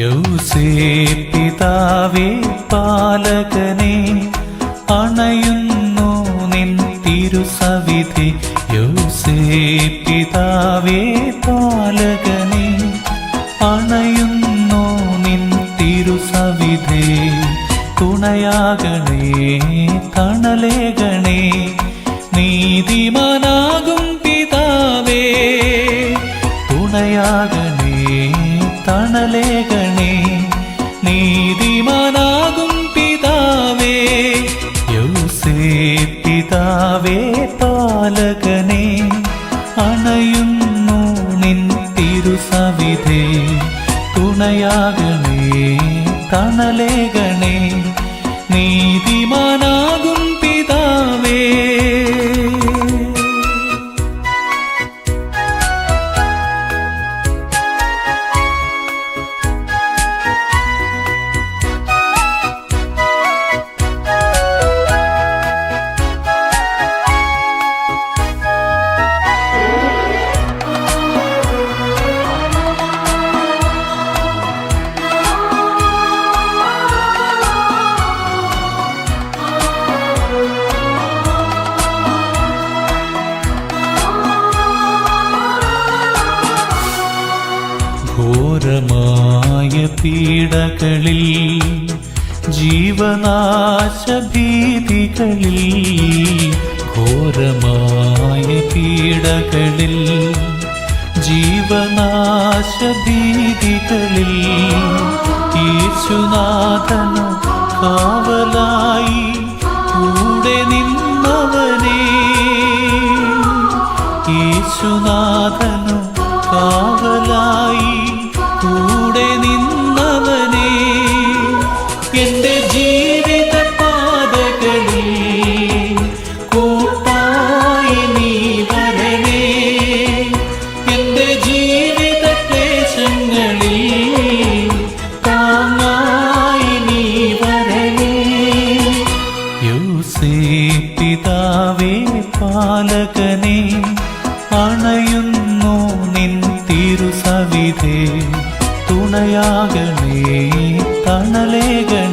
യൗസേ പിതാവേ പാലകനെ അണയുന്നു നിൻ തിരുസവിധി. യൗസേ പിതാവേ പാലകനെ അണയുന്നു നിൻ തിരുസവിധേ. തുണയാകണേ തണലേകണേ നീതിമാനാകും പിതാവേ. തുണയാകണേ തണലേകണേ നീതിമാനാകും പിതാവേ. യൗസേ പിതാവേ പാലകനെ അണയുന്നു നിൻ തിരുസവിധേ. തുണയാകണേ തണലേകണേ നീതിമാനാകും ഘോരമായ പീഡകളിൽ ജീവനാശഭീതികളിൽ ഘോരമായ പീഡകളിൽ ജീവനാശഭീതികളിൽ യേശുനാഥന കാവലായി കൂടെ നിന്നവനെ യേശുനാഥന കാവലായി കൂടെ നിന്നവനേ എന്റെ ജീവിത പാതകളിൽ കൂട്ടായി നീ വരണേ. എന്റെ ജീവിത ക്ലേശങ്ങളിൽ താങ്ങായി നീ വരണേ. യോസേ പിതാവേ പാലകനെ അണയുന്നു നിൻ തിരുസവിധേ. തുണയാകണേ തണലേകണേ